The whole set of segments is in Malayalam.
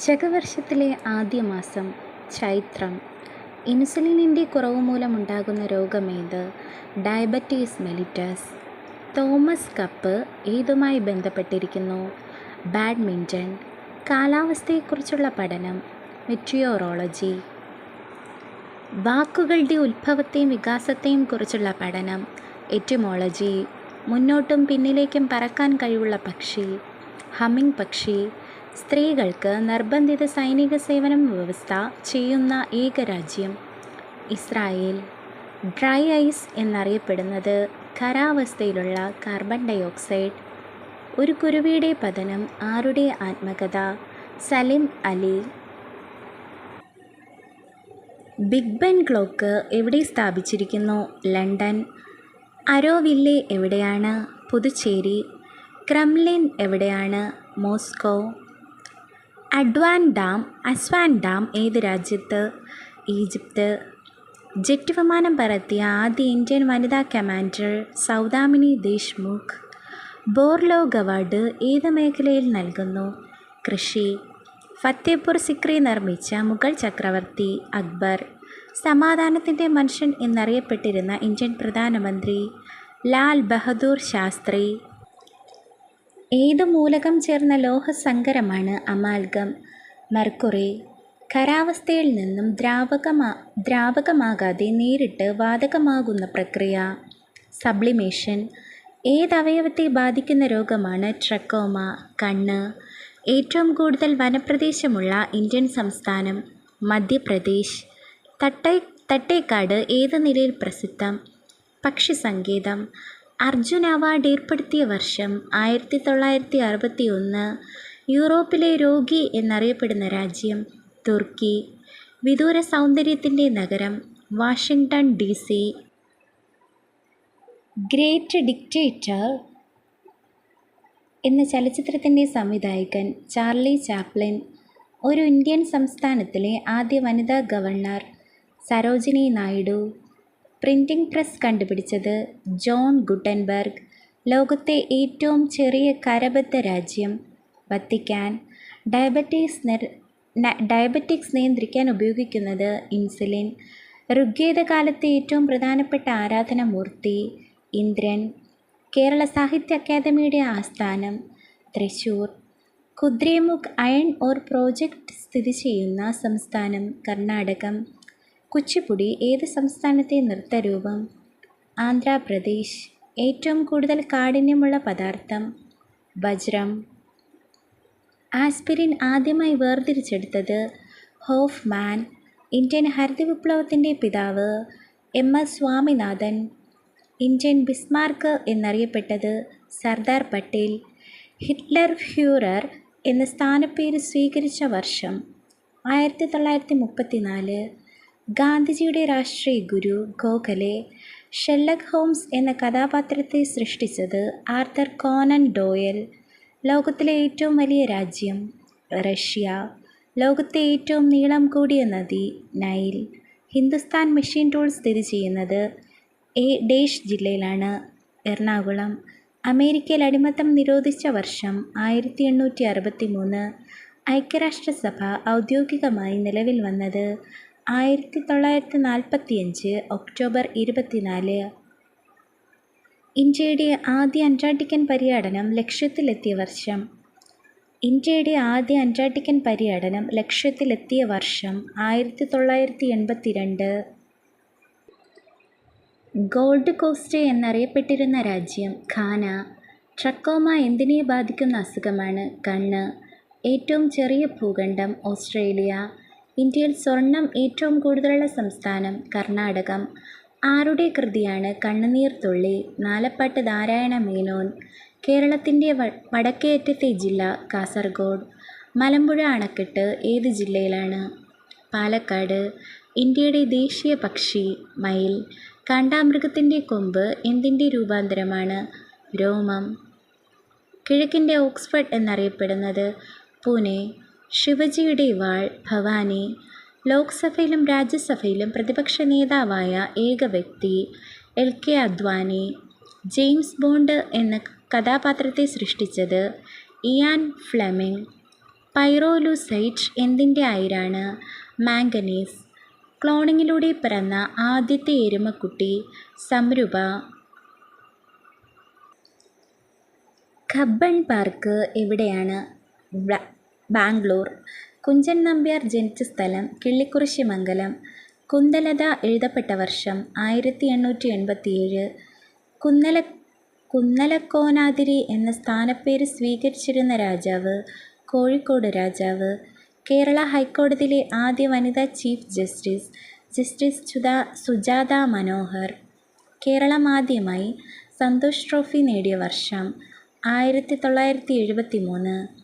ശകവർഷത്തിലെ ആദ്യ മാസം ചൈത്രം. ഇൻസുലിനിന്റെ കുറവ് മൂലമുണ്ടാകുന്ന രോഗമേത്? Diabetes mellitus. തോമസ് കപ്പ് ഏതുമായി ബന്ധപ്പെട്ടിരിക്കുന്നു? ബാഡ്മിന്റൺ കാലാവസ്ഥയെക്കുറിച്ചുള്ള പഠനം മെറ്റിയോറോളജി. വാക്കുകളുടെ ഉത്ഭവത്തെയും വികാസത്തെയും കുറിച്ചുള്ള പഠനം എറ്റിമോളജി. മുന്നോട്ടും പിന്നിലേക്കും പറക്കാൻ കഴിവുള്ള പക്ഷി ഹമ്മിങ് പക്ഷി. സ്ത്രീകൾക്ക് നിർബന്ധിത സൈനിക സേവനം വ്യവസ്ഥ ചെയ്യുന്ന ഏക രാജ്യം ഇസ്രായേൽ. ഡ്രൈ ഐസ് എന്നറിയപ്പെടുന്നത് ഖരാവസ്ഥയിലുള്ള കാർബൺ ഡയോക്സൈഡ്. ഒരു കുരുവിയുടെ പതനം ആരുടെ ആത്മകഥ? Salim Ali. Big Ben clock എവിടെ സ്ഥാപിച്ചിരിക്കുന്നു? ലണ്ടൻ. അരോവില്ലെ എവിടെയാണ്? പുതുച്ചേരി. ക്രംലിൻ എവിടെയാണ്? മോസ്കോ. അഡ്വാൻ ഡാം അസ്വാൻ ഡാം ഏത് രാജ്യത്ത്? ഈജിപ്ത്. ജെറ്റ് വിമാനം പറത്തിയ ആദ്യ ഇന്ത്യൻ വനിതാ commander Saudamini Deshmukh. Borlaug award ഏത് മേഖലയിൽ നൽകുന്നു? കൃഷി. ഫത്തേപൂർ സിക്രി നിർമ്മിച്ച മുഗൾ ചക്രവർത്തി അക്ബർ. സമാധാനത്തിന്റെ മനുഷ്യൻ എന്നറിയപ്പെട്ടിരുന്ന ഇന്ത്യൻ പ്രധാനമന്ത്രി ലാൽ ബഹദൂർ ശാസ്ത്രി. ഏത് മൂലകം ചേർന്ന ലോഹസങ്കരമാണ് അമാൽഗം? മർക്കുറി ഖരാവസ്ഥയിൽ നിന്നും ദ്രാവകമാ ദ്രാവകമാകാതെ നേരിട്ട് വാതകമാകുന്ന പ്രക്രിയ സബ്ലിമേഷൻ. ഏതവയവത്തെ ബാധിക്കുന്ന രോഗമാണ് ട്രക്കോമ? കണ്ണ്. ഏറ്റവും കൂടുതൽ വനപ്രദേശമുള്ള ഇന്ത്യൻ സംസ്ഥാനം? മധ്യപ്രദേശ്. തട്ടേ തട്ടേക്കാട് ഏത് നിലയിൽ പ്രസിദ്ധം? പക്ഷി പക്ഷിസങ്കേതം. അർജുന അവാർഡ് ഏർപ്പെടുത്തിയ വർഷം? ആയിരത്തി തൊള്ളായിരത്തി അറുപത്തി ഒന്ന് യൂറോപ്പിലെ രോഗി എന്നറിയപ്പെടുന്ന രാജ്യം? തുർക്കി. വിദൂര സൗന്ദര്യത്തിന്റെ നഗരം? Washington D. C. Great Dictator എന്ന ചലച്ചിത്രത്തിന്റെ സംവിധായകൻ? Charlie Chaplin. ഒരു ഇന്ത്യൻ സംസ്ഥാനത്തിലെ ആദ്യ വനിതാ governor? Sarojini Naidu. Printing press കണ്ടുപിടിച്ചത്? John Gutenberg. ലോകത്തെ ഏറ്റവും ചെറിയ കരബദ്ധ രാജ്യം? വത്തിക്കാൻ. ഡയബറ്റിക്സ് നിയന്ത്രിക്കാൻ ഉപയോഗിക്കുന്നത്? ഇൻസുലിൻ. ഋഗ്വേദകാലത്തെ ഏറ്റവും പ്രധാനപ്പെട്ട ആരാധനാമൂർത്തി? ഇന്ദ്രൻ. കേരള സാഹിത്യ അക്കാദമിയുടെ ആസ്ഥാനം? Thrissur Kudremukh iron ore project സ്ഥിതി ചെയ്യുന്ന സംസ്ഥാനം? കർണാടകം. കുച്ചിപ്പുടി ഏത് സംസ്ഥാനത്തെ നൃത്തരൂപം? ആന്ധ്രാപ്രദേശ്. ഏറ്റവും കൂടുതൽ കാഠിന്യമുള്ള പദാർത്ഥം? വജ്രം. ആസ്പിരിൻ ആദ്യമായി വേർതിരിച്ചെടുത്തത്? ഹോഫ്മാൻ. ഇന്ത്യൻ ഹരിത വിപ്ലവത്തിന്റെ പിതാവ്? M. S. Swaminathan. Indian Bismarck എന്നറിയപ്പെട്ടത്? Sardar Patel. Hitler fuhrer എന്ന സ്ഥാനപ്പേര് സ്വീകരിച്ച വർഷം? ആയിരത്തി തൊള്ളായിരത്തി മുപ്പത്തിനാല്. ഗാന്ധിജിയുടെ രാഷ്ട്രീയ ഗുരു? ഗോഖലെ. ഷെല്ലക് ഹോംസ് എന്ന കഥാപാത്രത്തെ സൃഷ്ടിച്ചത്? Arthur Conan Doyle. ലോകത്തിലെ ഏറ്റവും വലിയ രാജ്യം? റഷ്യ. ലോകത്തെ ഏറ്റവും നീളം കൂടിയ നദി? നൈൽ. ഹിന്ദുസ്ഥാൻ മെഷീൻ ടൂൾ സ്ഥിതി ചെയ്യുന്നത് എ ഡേഷ് ജില്ലയിലാണ്? എറണാകുളം. അമേരിക്കയിൽ അടിമത്തം നിരോധിച്ച വർഷം? ആയിരത്തി എണ്ണൂറ്റി അറുപത്തി മൂന്ന് ഐക്യരാഷ്ട്രസഭ ഔദ്യോഗികമായി നിലവിൽ വന്നത്? ആയിരത്തി തൊള്ളായിരത്തി നാൽപ്പത്തിയഞ്ച് ഒക്ടോബർ ഇരുപത്തിനാല്. ഇന്ത്യയുടെ ആദ്യ അന്റാർട്ടിക്കൻ പര്യടനം ലക്ഷ്യത്തിലെത്തിയ വർഷം? ഇന്ത്യയുടെ ആദ്യ അന്റാർട്ടിക്കൻ പര്യടനം ലക്ഷ്യത്തിലെത്തിയ വർഷം? ആയിരത്തി തൊള്ളായിരത്തി എൺപത്തിരണ്ട്. ഗോൾഡ് കോസ്റ്റ് എന്നറിയപ്പെട്ടിരുന്ന രാജ്യം? ഖാന ട്രക്കോമ എന്തിനെ ബാധിക്കുന്ന അസുഖമാണ്? കണ്ണ്. ഏറ്റവും ചെറിയ ഭൂഖണ്ഡം? ഓസ്ട്രേലിയ. ഇന്ത്യയിൽ സ്വർണം ഏറ്റവും കൂടുതലുള്ള സംസ്ഥാനം? കർണാടകം. ആരുടെ കൃതിയാണ് കണ്ണുനീർ തുള്ളി നാലപ്പാട്ട് നാരായണ മേനോൻ. കേരളത്തിന്റെ വടക്കേയറ്റത്തെ ജില്ല? കാസർഗോഡ്. മലമ്പുഴ അണക്കെട്ട് ഏത് ജില്ലയിലാണ്? പാലക്കാട്. ഇന്ത്യയുടെ ദേശീയ പക്ഷി? മയിൽ. കാണ്ടാമൃഗത്തിന്റെ കൊമ്പ് എന്തിന്റെ രൂപാന്തരമാണ്? രോമം. കിഴക്കിന്റെ ഓക്സ്ഫർഡ് എന്നറിയപ്പെടുന്നത്? പൂനെ. ശിവജിയുടെ വാൾ? ഭവാനി. ലോക്സഭയിലും രാജ്യസഭയിലും പ്രതിപക്ഷ നേതാവായ ഏക വ്യക്തി? L. K. Advani. James Bond എന്ന കഥാപാത്രത്തെ സൃഷ്ടിച്ചത്? ഇയാൻ ഫ്ലെമിംഗ് പൈറോലുസൈറ്റ് എന്തിന്റെ അയിരാണ് മാംഗനീസ് ക്ലോണിങ്ങിലൂടെ പിറന്ന ആദ്യത്തെ എരുമക്കുട്ടി സംരൂപ കബ്ബൺ പാർക്ക് എവിടെയാണ് ബാംഗ്ലൂർ. കുഞ്ചൻ നമ്പ്യാർ ജനിച്ച സ്ഥലം കിള്ളിക്കുറിശ്ശിമംഗലം കുന്തലത എഴുതപ്പെട്ട വർഷം ആയിരത്തി എണ്ണൂറ്റി എൺപത്തിയേഴ് കുന്നല കുന്നലക്കോനാതിരി എന്ന സ്ഥാനപ്പേര് സ്വീകരിച്ചിരുന്ന രാജാവ് കോഴിക്കോട് രാജാവ്. കേരള ഹൈക്കോടതിയിലെ ആദ്യ വനിതാ chief justice justice Sudha Sujata Manohar. Keralam ആദ്യമായി സന്തോഷ് ട്രോഫി നേടിയ വർഷം ആയിരത്തി തൊള്ളായിരത്തി എഴുപത്തി മൂന്ന്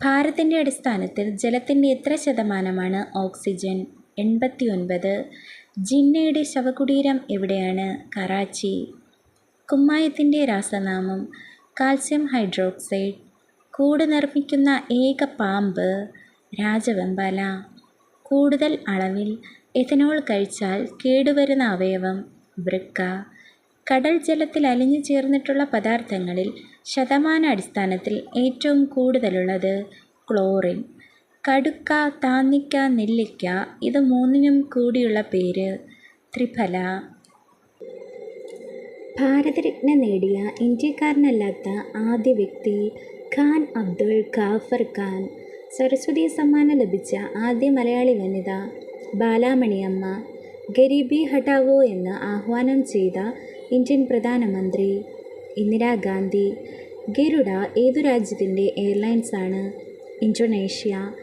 ഭാരത്തിന്റെ അടിസ്ഥാനത്തിൽ ജലത്തിന്റെ എത്ര ശതമാനമാണ് ഓക്സിജൻ? എൺപത്തി ഒൻപത് ജിന്നയുടെ ശവകുടീരം എവിടെയാണ്? കറാച്ചി. കുമ്മായത്തിന്റെ രാസനാമം കാൽസ്യം ഹൈഡ്രോക്സൈഡ്. കൂട് നിർമ്മിക്കുന്ന ഏക പാമ്പ് രാജവെമ്പാല. കൂടുതൽ അളവിൽ എഥനോൾ കഴിച്ചാൽ കേടുവരുന്ന അവയവം വൃക്ക. കടൽ ജലത്തിൽ അലിഞ്ഞു ചേർന്നിട്ടുള്ള പദാർത്ഥങ്ങളിൽ ശതമാന അടിസ്ഥാനത്തിൽ ഏറ്റവും കൂടുതലുള്ളത് ക്ലോറിൻ. കടുക്ക താന്നിക്ക നെല്ലിക്ക ഇത് മൂന്നിനും കൂടിയുള്ള പേര് ത്രിഫല. ഭാരതരത്ന നേടിയ ഇന്ത്യക്കാരനല്ലാത്ത ആദ്യ വ്യക്തി ഖാൻ അബ്ദുൾ ഖാഫർ ഖാൻ. സരസ്വതി സമ്മാനം ലഭിച്ച ആദ്യ മലയാളി വനിത ബാലാമണിയമ്മ. ഗരീബി ഹഠാവോ എന്ന് ആഹ്വാനം ചെയ്ത ഇന്ത്യൻ പ്രധാനമന്ത്രി ഇന്ദിരാഗാന്ധി ഗരുഡ ഏതു രാജ്യത്തിന്റെ എയർലൈൻസാണ് ഇൻഡോനേഷ്യ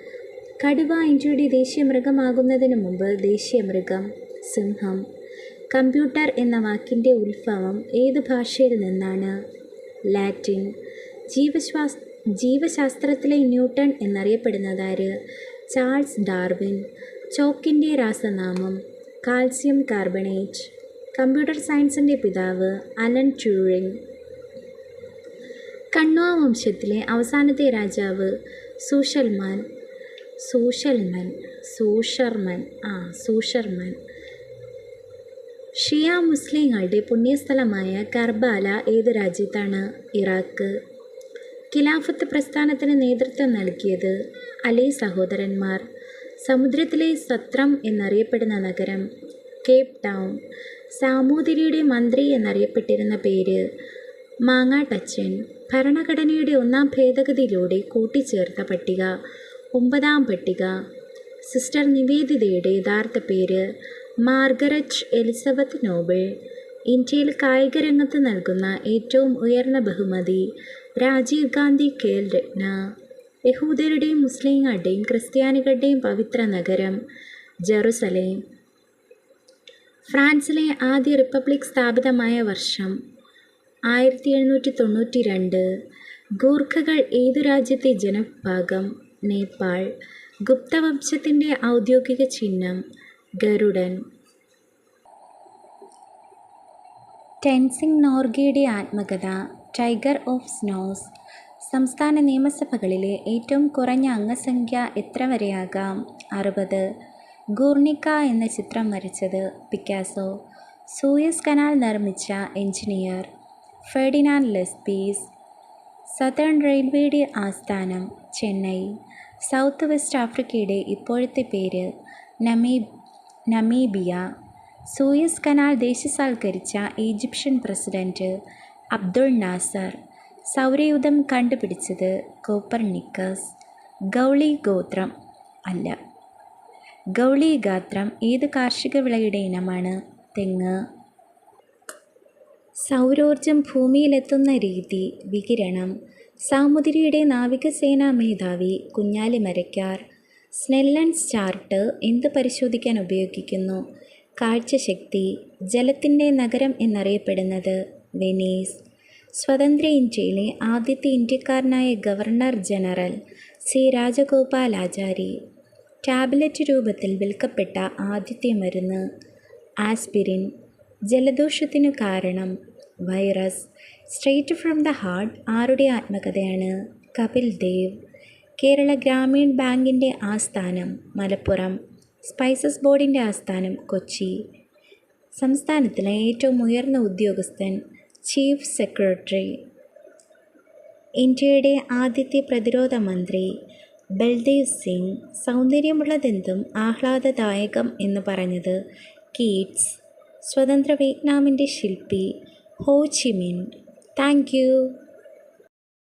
കടുവ ഇന്ത്യയുടെ ദേശീയ മൃഗമാകുന്നതിന് മുമ്പ് ദേശീയ മൃഗം സിംഹം. കമ്പ്യൂട്ടർ എന്ന വാക്കിന്റെ ഉത്ഭവം ഏത് ഭാഷയിൽ നിന്നാണ്? ലാറ്റിൻ. ജീവശ്വാസ് ജീവശാസ്ത്രത്തിലെ Newton എന്നറിയപ്പെടുന്നതാര്? Charles Darwin. ചോക്കിന്റെ രാസനാമം. Calcium carbonate. Computer സയൻസിന്റെ പിതാവ് അലൻ ട്യൂറിങ് കണ്ണുവ വംശത്തിലെ അവസാനത്തെ രാജാവ് സൂഷൽമാൻ സൂഷൽമൻ സൂഷർമൻ ആ സൂഷർമൻ ഷിയ മുസ്ലിങ്ങളുടെ പുണ്യസ്ഥലമായ കർബാല ഏത് രാജ്യത്താണ്? ഇറാഖ്. ഖിലാഫത്ത് പ്രസ്ഥാനത്തിന് നേതൃത്വം നൽകിയത് അലി സഹോദരന്മാർ. സമുദ്രത്തിലെ സത്രം എന്നറിയപ്പെടുന്ന നഗരം കേപ് ടൗൺ. സാമൂതിരിയുടെ മന്ത്രി എന്നറിയപ്പെട്ടിരുന്ന പേര് മാങ്ങാട്ടച്ചൻ. ഭരണഘടനയുടെ ഒന്നാം ഭേദഗതിയിലൂടെ കൂട്ടിച്ചേർത്ത പട്ടിക ഒമ്പതാം പട്ടിക. സിസ്റ്റർ നിവേദിതയുടെ യഥാർത്ഥ പേര് മാർഗരറ്റ് എലിസബത്ത് നോബിൾ. ഇന്ത്യയിൽ കായിക രംഗത്ത് നൽകുന്ന ഏറ്റവും ഉയർന്ന ബഹുമതി രാജീവ് ഗാന്ധി ഖേൽ രത്ന. യഹൂദരുടെയും മുസ്ലിങ്ങളുടെയും ക്രിസ്ത്യാനികളുടെയും പവിത്ര നഗരം ജെറുസലേം. ഫ്രാൻസിലെ ആദ്യ റിപ്പബ്ലിക് സ്ഥാപിതമായ വർഷം ആയിരത്തി എഴുന്നൂറ്റി തൊണ്ണൂറ്റി രണ്ട് ഗൂർഖകൾ ഏതു രാജ്യത്തെ ജനവിഭാഗം? നേപ്പാൾ. ഗുപ്തവംശത്തിന്റെ ഔദ്യോഗിക ചിഹ്നം ഗരുഡൻ. ടെൻസിംഗ് നോർഗയുടെ ആത്മകഥ ടൈഗർ ഓഫ് സ്നോസ്. സംസ്ഥാന നിയമസഭകളിലെ ഏറ്റവും കുറഞ്ഞ അംഗസംഖ്യ എത്ര വരെയാകാം? അറുപത്. ഗൂർണിക്ക എന്ന ചിത്രം വരച്ചത് പിക്കാസോ. സൂയസ് കനാൽ നിർമ്മിച്ച എഞ്ചിനീയർ. Ferdinand Lesseps. സതേൺ റെയിൽവേയുടെ ആസ്ഥാനം ചെന്നൈ. സൗത്ത് വെസ്റ്റ് ആഫ്രിക്കയുടെ ഇപ്പോഴത്തെ പേര് നമീ നമീബിയ. സൂയസ് കനാൽ ദേശസാൽക്കരിച്ച ഈജിപ്ഷ്യൻ പ്രസിഡന്റ് അബ്ദുൾ നാസർ. സൗരയൂഥം കണ്ടുപിടിച്ചത് കോപ്പർനിക്കസ് ഗൗളി ഗോത്രം അല്ല. ഗൗളി ഗാത്രം ഏത് കാർഷിക വിളയുടെ ഇനമാണ്? തെങ്ങ്. സൗരോർജം ഭൂമിയിലെത്തുന്ന രീതി വികിരണം. സാമുദ്രിയുടെ നാവികസേനാ മേധാവി കുഞ്ഞാലി മരയ്ക്കാർ സ്നെല്ലൻസ് ചാർട്ട് എന്ത് പരിശോധിക്കാൻ ഉപയോഗിക്കുന്നു? കാഴ്ചശക്തി ജലത്തിന്റെ നഗരം എന്നറിയപ്പെടുന്നത് വെനീസ്. സ്വതന്ത്ര ഇന്ത്യയിലെ ആദ്യത്തെ ഇന്ത്യക്കാരനായ governor general C. Rajagopalachari. Tablet രൂപത്തിൽ വിൽക്കപ്പെട്ട ആദ്യത്തെ മരുന്ന് ആസ്പിരിൻ. ജലദോഷത്തിനു കാരണം virus. Straight from the heart ആരുടെ ആത്മകഥയാണ്? കപിൽ ദേവ്. കേരള ഗ്രാമീൺ ബാങ്കിന്റെ ആസ്ഥാനം മലപ്പുറം. സ്പൈസസ് ബോർഡിന്റെ ആസ്ഥാനം കൊച്ചി. സംസ്ഥാനത്തിലെ ഏറ്റവും ഉയർന്ന ഉദ്യോഗസ്ഥൻ ചീഫ് സെക്രട്ടറി. ഇന്ത്യയുടെ ആദ്യത്തെ പ്രതിരോധ മന്ത്രി ബൽദേവ് സിംഗ് സൗന്ദര്യമുള്ളതെന്തും ആഹ്ലാദദായകം എന്ന് പറഞ്ഞത് കീറ്റ്സ് സ്വതന്ത്ര വിയറ്റ്നാമിന്റെ ശില്പി ഹോ ചിമിൻ താങ്ക്